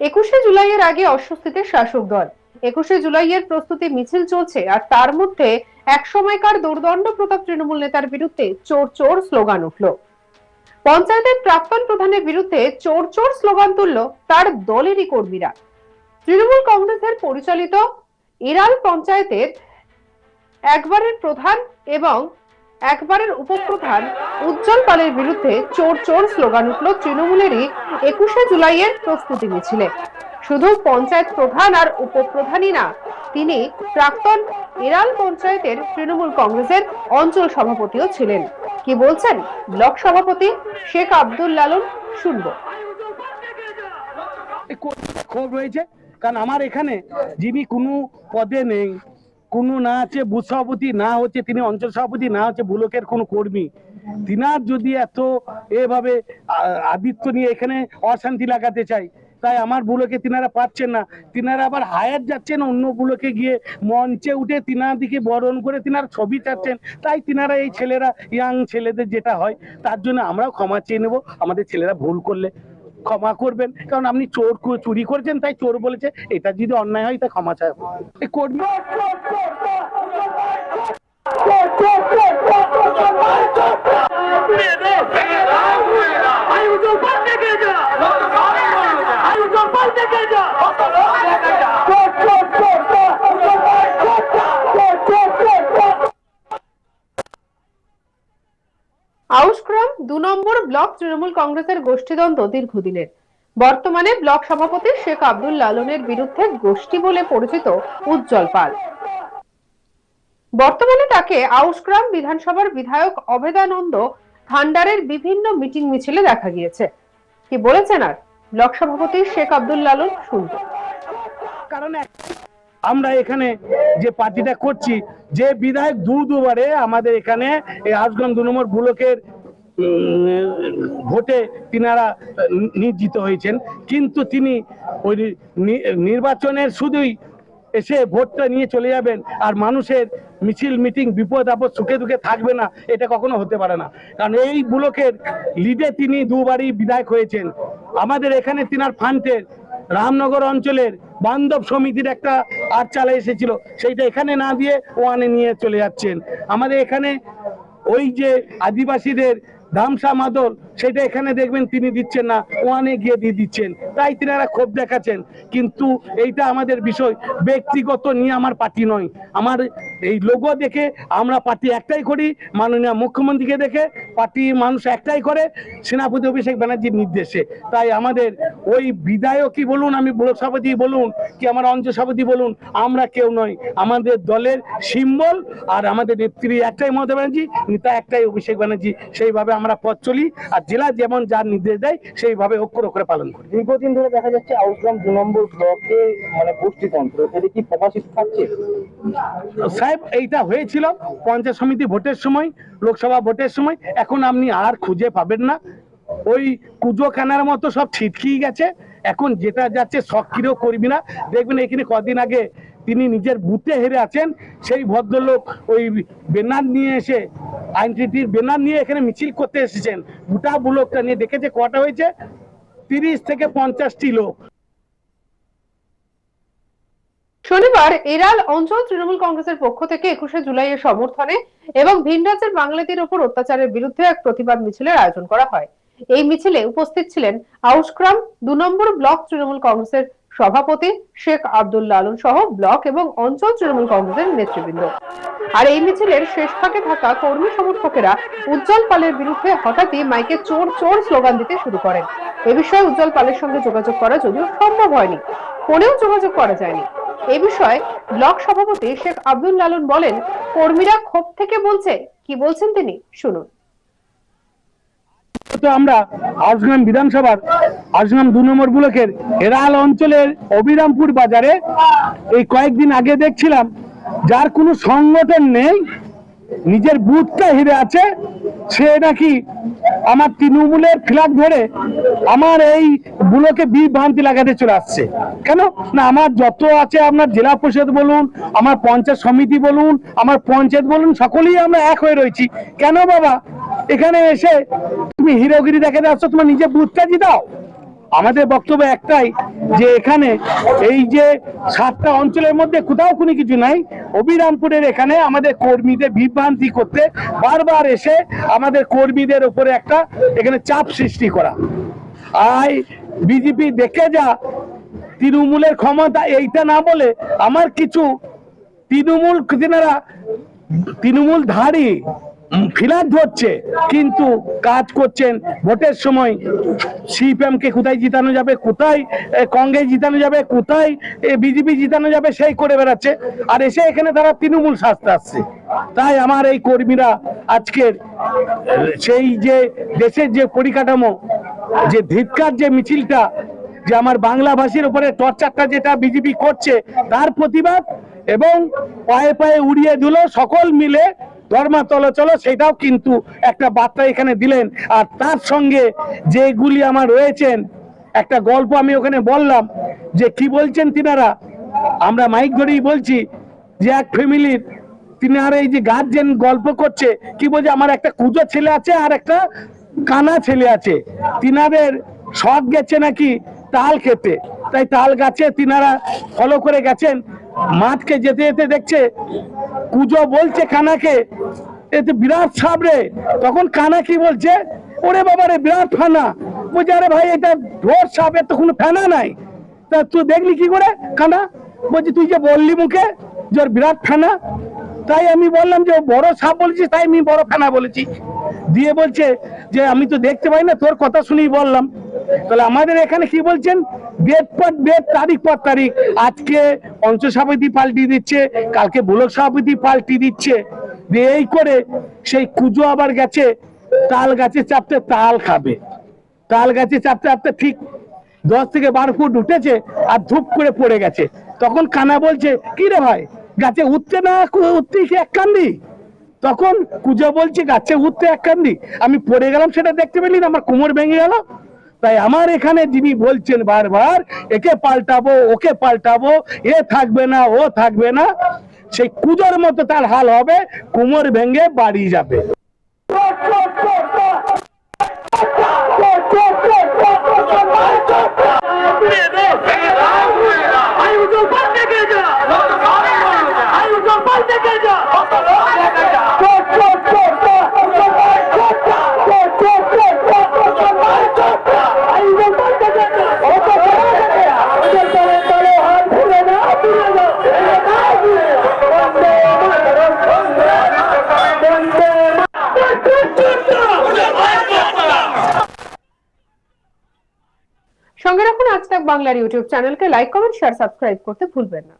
একুশে জুলাইয়ের আগে অস্বস্তিতে শাসক দল। একুশে জুলাইয়ের প্রস্তুতি মিছিল চলছে আর তার মধ্যে এক সময়কার দুর্দণ্ড প্রতাপ তৃণমূল নেতার বিরুদ্ধে চোর চোর স্লোগান উঠল। পঞ্চায়েতের প্রাক্তন প্রধানের বিরুদ্ধে চোর চোর স্লোগান তুলল তার দলেরই কর্মীরা। তৃণমূল কংগ্রেসের পরিচালিত ইরাল পঞ্চায়েতের একবারের প্রধান এবং একবারের উপপ্রধান উজ্জ্বল পালের বিরুদ্ধে চোর চোর স্লোগান উঠল তৃণমূলেরই একুশে জুলাইয়ের প্রস্তুতি মিছিলে। শুধু পঞ্চায়েত প্রধান আর উপপ্রধানই না, তিনি প্রাক্তন এরাল পঞ্চায়েতের তৃণমূল কংগ্রেসের অঞ্চল সভাপতিও ছিলেন। কি বলছেন ব্লক সভাপতি শেখ আব্দুল লালন, শুনব। ক্ষোভ রয়েছে, কারণ আমার এখানে যিনি কোনো পদে নেই কোনো না আছে, বুথ সভাপতি না হচ্ছে, তিনি অঞ্চল সভাপতি না হচ্ছে বুলকের কোনো কর্মী। তিনার যদি এত এভাবে আদিত্য নিয়ে এখানে অশান্তি লাগাতে চাই তাই আমার বুলোকে তিনারা পাচ্ছেন না। তিনারা আবার হায়ার যাচ্ছেন, অন্য বুলোকে গিয়ে মঞ্চে উঠে তিনার দিকে বরণ করে তিনার ছবি চাচ্ছেন। তাই তিনারা এই ছেলেরা, ইয়াং ছেলেদের যেটা হয়, তার জন্য আমরাও ক্ষমা চেয়ে নেব। আমাদের ছেলেরা ভুল করলে ক্ষমা করবেন, কারণ আপনি চোর চুরি করেছেন, তাই চোর বলেছে, এটা যদি অন্যায় হয়, তা ক্ষমা চাই আউসগ্রাম তৃণমূল কংগ্রেসের গোষ্ঠীদ্বন্দ্ব দীর্ঘদিনের। বর্তমানে ব্লক সভাপতি শেখ আব্দুল লালনের বিরুদ্ধে গোষ্ঠী বলে পরিচিত উজ্জ্বল পাল। বর্তমানে তাকে আউসগ্রাম বিধানসভার বিধায়ক অভেদানন্দ ভান্ডারের বিভিন্ন মিটিং মিছিলে দেখা গিয়েছে। কি বলেছেন আর? ব্লক সভাপতি শেখ আব্দুল লালন শুনব। কারণ আমরা এখানে যে পার্টিটা করছি, যে বিধায়ক দু দুবারে আমাদের এখানে এই দু নম্বর ব্লকের ভোটে তিনারা নির্জিত হয়েছেন। কিন্তু তিনি ওই নির্বাচনের শুধুই এসে ভোটটা নিয়ে চলে যাবেন আর মানুষের মিছিল, মিটিং, বিপদ, আপদ সুখে দুঃখে থাকবে না, এটা কখনো হতে পারে না। কারণ এই ব্লকের লিডে তিনি দুবারই বিধায়ক হয়েছেন। আমাদের এখানে তিনার ফান্টের রামনগর অঞ্চলের বান্ধব সমিতির একটা আট চালা এসেছিল, সেইটা এখানে না দিয়ে ওয়ানে নিয়ে চলে যাচ্ছেন। আমাদের এখানে ওই যে আদিবাসীদের ধামসা মাদল সেটা এখানে দেখবেন তিনি দিচ্ছেন না, ওয়ানে গিয়ে দিয়ে দিচ্ছেন। তাই তিনারা ক্ষোভ দেখাচ্ছেন। কিন্তু এইটা আমাদের বিষয়। ব্যক্তিগত নিয়ে আমার পার্টি নয়। আমার এই লোগো দেখে আমরা পার্টি একটাই করি, মাননীয় মুখ্যমন্ত্রীকে দেখে পার্টি মানুষ একটাই করে, সেনাপতি অভিষেক ব্যানার্জির নির্দেশে। তাই আমাদের ওই বিধায়কই বলুন, আমি ব্লক সভাপতি বলুন, কি আমার অঞ্চল সভাপতি বলুন, আমরা কেউ নয় আমাদের দলের সিম্বল আর আমাদের নেত্রী একটাই মমতা ব্যানার্জি, নেতা একটাই অভিষেক ব্যানার্জি। সেইভাবে আমরা পথ চলি আর জেলা যেমন যার নির্দেশ দেয় সেইভাবে অক্ষর অক্ষরে পালন করে। দীর্ঘদিন ধরে দেখা যাচ্ছে আউসগ্রাম দু নম্বর ব্লকে মানে গোষ্ঠীতন্ত্র এটা কি প্রকাশিত থাকছে সাহেব এইটা হয়েছিল পঞ্চায়েত সমিতি ভোটের সময় লোকসভা ভোটের সময়। এখন আপনি আর খুঁজে পাবেন না। ওই কুজো খানার মতো সব ছিটকিয়ে গেছে। এখন যেটা যাচ্ছে সক্রিয় করবি না। দেখবেন এখানে কদিন আগে তিনি নিজের বুথে হেরে আছেন। সেই ভদ্রলোক ওই বেনার নিয়ে এসে আইনটিটির বেনার নিয়ে এখানে মিছিল করতে এসেছেন। গোটা বুলোকটা নিয়ে দেখেছে কটা হয়েছে, তিরিশ থেকে পঞ্চাশটি লোক। শনিবার এরাল অঞ্চল তৃণমূল কংগ্রেসের পক্ষ থেকে একুশে জুলাইয়ের সমর্থনে এবং ভিন রাজ্যের বাঙালিদের উপর অত্যাচারের বিরুদ্ধে এক প্রতিবাদ মিছিলের আয়োজন করা হয়। এই মিছিলে উপস্থিত ছিলেন আউসক্রাম দু নম্বর ব্লক তৃণমূল কংগ্রেসের সভাপতি শেখ আব্দুল লালন সহ ব্লক এবং অঞ্চল তৃণমূল কংগ্রেসের নেতৃবৃন্দ। আর এই মিছিলের শেষ ফাঁকে থাকা কর্মী সমর্থকেরা উজ্জ্বল পালের বিরুদ্ধে হঠাৎই মাইকে চোর চোর স্লোগান দিতে শুরু করেন। এ বিষয়ে উজ্জ্বল পালের সঙ্গে যোগাযোগ করা যদিও সম্ভব হয়নি, ফোনেও যোগাযোগ করা যায়নি। এ বিষয়ে ব্লক সভাপতি শেখ আব্দুল লালন বলেন, কর্মীরা ক্ষোভ থেকে বলছে। কি বলছেন তিনি? শুনুন। তো আমরা আউসগ্রাম বিধানসভার আউসগ্রাম দু নম্বর ব্লকের হেরাল অঞ্চলের অবিরামপুর বাজারে এই কয়েকদিন আগে দেখছিলাম, যার কোনো সংগঠন নেই, নিজের বুথটা হেরে আছে, সে নাকি আমার তৃণমূলের ফ্ল্যাগ ধরে আমার এই বুলোকে বিভ্রান্তি লাগাতে চলে আসছে। কেন? না, আমার যত আছে আপনার জেলা পরিষদ বলুন, আমার পঞ্চায়েত সমিতি বলুন, আমার পঞ্চায়েত বলুন, সকলেই আমরা এক হয়ে রয়েছি। কেন বাবা? এখানে এসে তুমি হিরোগিরি দেখাতে আসছো তোমার নিজের বুথটা জিতাও আমাদের বক্তব্য একটাই যে এখানে এই যে সাতটা অঞ্চলের মধ্যে কোথাও কোনো কিছু নাই, অবিরামপুরের এখানে আমাদের কর্মীদের বিভ্রান্তি করতে বারবার এসে আমাদের কর্মীদের উপরে একটা এখানে চাপ সৃষ্টি করা। আই, বিজেপি দেখে যা, তৃণমূলের ক্ষমতা এইটা না বলে আমার কিছু তৃণমূল তেনারা তৃণমূল ধারী ফিলার ধরছে, কিন্তু কাজ করছেন। ভোটের সময় সিপিএম কে কোথায় জিতানো যাবে, কোথায় কংগ্রেস জিতানো যাবে, কোথায় বিজেপি জিতানো যাবে, সেই করে বেড়াচ্ছে। আর এসে এখানে তারা তৃণমূল শাস্তে আসছে। তাই আমার এই কর্মীরা আজকের, সেই যে দেশের যে পরিকাঠামো, যে ধিৎকার যে মিছিলটা, যে আমার বাংলা ভাষীর উপরে টর্চারটা যেটা বিজেপি করছে, তার প্রতিবাদ এবং পায়ে পায়ে উড়িয়ে দিল সকল মিলে ধর্মা চলো সেটাও কিন্তু একটা বার্তা এখানে দিলেন। আর তার সঙ্গে যেগুলি আমার রয়েছেন, একটা গল্প আমি ওখানে বললাম, যে কি বলছেন তিনারা? আমরা মাইক ধরেই বলছি যে এক ফ্যামিলির তিনারা এই যে গার্জেন গল্প করছে, কি বলছে, আমার একটা কুজো ছেলে আছে আর একটা কানা ছেলে আছে। তিনাদের শখ গেছে নাকি তাল খেতে? তাই তাল গাছে তিনারা ফলো করে গেছেন। মাঠকে যেতে যেতে দেখছে কুজো বলছে কানাকে এতে বিরাট রে, তখন কানা কি বলছে? ওরে বাবা রে, বিরাট ফানা। বলছে, আরে ভাই, এটা ঢোর সাপ তো কোনো ফেনা নাই। তা তুই দেখলি কি করে, কানা? বলছি, তুই যে বললি মুখে যে ওর বিরাট ফেনা, তাই আমি বললাম যে বড় সাপ বলেছিস, তাই আমি বড় ফেনা বলেছি। দিয়ে বলছে যে, আমি তো দেখতে পাই না, তোর কথা শুনেই বললাম। তাহলে আমাদের এখানে কি বলছেন? বেদ পর বেদ তারিখ পর তারিখ। আজকে পঞ্চ সভাপতি পাল্টি দিচ্ছে, কালকে ব্লক সভাপতি পাল্টি দিচ্ছে। এই করে সেই কুজো আবার গেছে, তাল গাছে চাপতে তাল খাবে। তাল গাছে চাপতে চাপতে ঠিক দশ থেকে বারো ফুট উঠেছে আর ধূপ করে পড়ে গেছে। তখন কানা বলছে, কি রে ভাই, গাছে উঠতে না উঠতে এক কান্দি? তখন কুজো বলছে, গাছে উঠতে এক কান্দি। আমি পড়ে গেলাম, সেটা দেখতে পেলি না, আমার কোমর ভেঙে গেল। তাই আমার এখানে যিনি বলছেন বারবার, একে পাল্টাবো, ওকে পাল্টাবো, এ থাকবে না, ও থাকবে না, সেই কুজোর মতো তার হাল হবে, কুমোর ভেঙে বাড়ি যাবে। বাংলার ইউটিউব চ্যানেলকে লাইক কমেন্ট শেয়ার সাবস্ক্রাইব করতে ভুলবেন না।